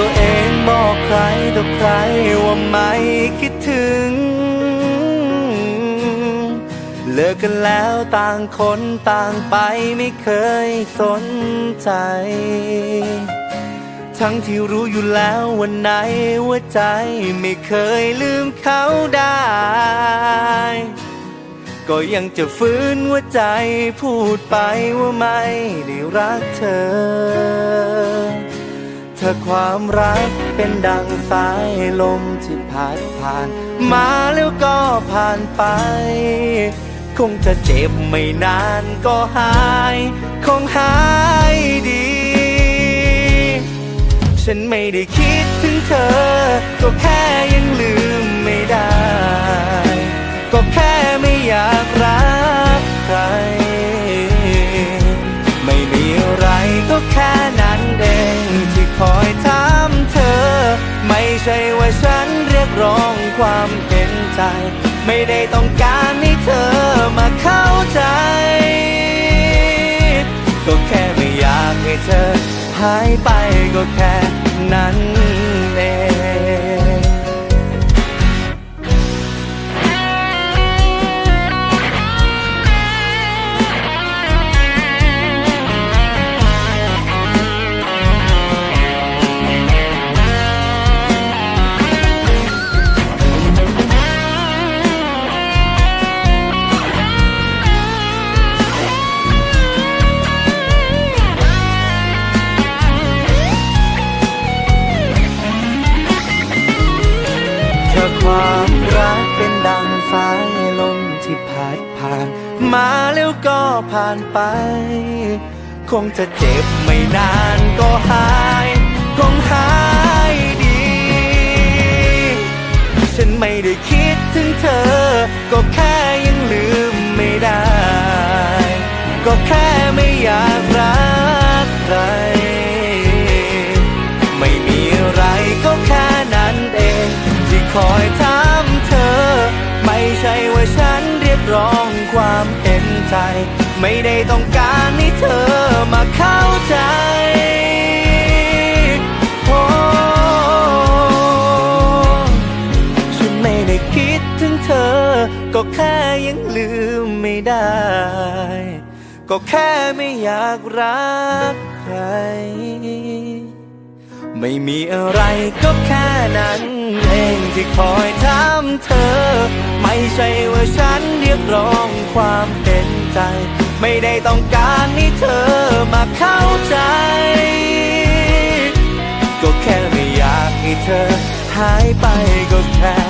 ตัวเองบอกใครต่อใครว่าไม่คิดถึง เลิกกันแล้วต่างคนต่างไปไม่เคยสนใจ ทั้งที่รู้อยู่แล้ววันไหนว่าใจไม่เคยลืมเขาได้ ก็ยังจะฟื้นหัวใจพูดไปว่าไม่ได้รักเธอ ถ้าความรักเป็นดังสายลมที่พัดผ่าน มาแล้วก็ผ่านไป คงจะเจ็บไม่นานก็หาย คงหายดี ฉันไม่ได้คิดถึงเธอ ก็แค่ยังลืมไม่ได้ ก็แค่ไม่อยากรักใคร ไม่มีอะไรก็แค่นั้น ใช่ว่าฉันเรียกร้องความเห็นใจ ไม่ได้ต้องการให้เธอมาเข้าใจ ก็แค่ไม่อยากให้เธอหายไปก็แค่นั้นเอง ความรักเป็นดังสายลมที่พัดผ่าน มาแล้วก็ผ่านไป คงจะเจ็บไม่นานก็หาย คงหายดี ฉันไม่ได้คิดถึงเธอ ก็แค่ อยถามเธอ ไม่ใช่ว่าฉันเรียกร้องความเห็นใจ ไม่ได้ต้องการให้เธอมาเข้าใจโอ้ฉันไม่ได้คิดถึงเธอ ก็แค่ยังลืมไม่ได้ ก็แค่ไม่อยากรักใคร ไม่มีอะไรก็แค่นั้น เองที่คอยถามเธอ ไม่ใช่ว่าฉันเรียกร้องความเป็นใจ ไม่ได้ต้องการให้เธอมาเข้าใจ ก็แค่ไม่อยากให้เธอหายไปก็แค่